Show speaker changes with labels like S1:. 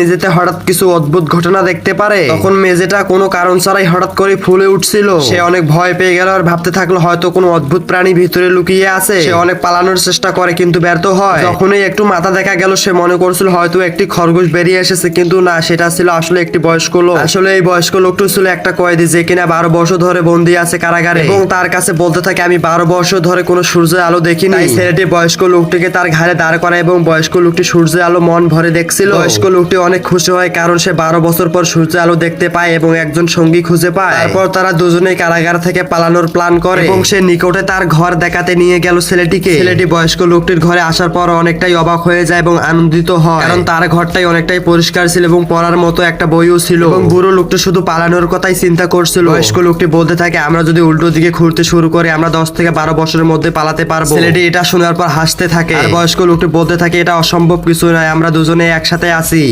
S1: মেঝেতে হঠাৎ কিছু অদ্ভুত ঘটনা দেখতে পারে। তখন মেঝেটা কোনো কারণ ছাড়াই হঠাৎ করে ফুলে উঠছিল। সে অনেক ভয় পেয়ে গেল আর ভাবতে থাকল, হয়তো কোনো অদ্ভুত প্রাণী ভিতরে লুকিয়ে আছে। সে অনেক পালানোর চেষ্টা করে কিন্তু ব্যর্থ হয়। যখনই একটু মাথা দেখা গেল, সে মনে করছিল হয়তো একটি খরগোশ বেরিয়ে এসেছে, কিন্তু না, সেটা ছিল আসলে একটি বয়স্ক লোক। আসলে এই বয়স্ক লোকটি ছিল একটা কয়েদি যে কিনা বারো বছর ধরে বন্দি আছে কারাগারে। এবং তার কাছে বলতে থাকে, আমি বারো বছর ধরে কোনো সূর্যের আলো দেখিনি। ছেলেটি বয়স্ক লোকটিকে তার ঘাড়ে দাঁড় করায় এবং বয়স্ক লোকটি সূর্যের আলো মন ভরে দেখছিল। বয়স্ক লোকটি অনেক খুশি হয় কারণ সে বারো বছর পর সূর্য আলো দেখতে পায় এবং একজন সঙ্গী খুঁজে পায়। তারপর তারা দুজনেই কারাগার থেকে পালানোর প্ল্যান করে। এবং সে নিকটে তার ঘর দেখাতে নিয়ে গেল ছেলেটিকে। ছেলেটি বয়স্ক লোকটির ঘরে আসার পর অনেকটাই অবাক হয়ে যায় এবং আনন্দিত হয়। কারণ তার ঘরটাই অনেকটাই পরিষ্কার ছিল এবং পড়ার মতো একটা বইও ছিল। এবং বুড়ো লোকটি শুধু পালানোর কথাই চিন্তা করছিল। বয়স্ক লোকটি বলতে থাকে আমরা যদি উল্টো দিকে ঘুরতে শুরু করি আমরা দশ থেকে বারো বছরের মধ্যে পালাতে পারব। ছেলেটি এটা শোনার পর হাসতে থাকে। আর বয়স্ক লোকটি বলতে থাকে এটা অসম্ভব কিছু নয় আমরা দুজনে একসাথে আছি।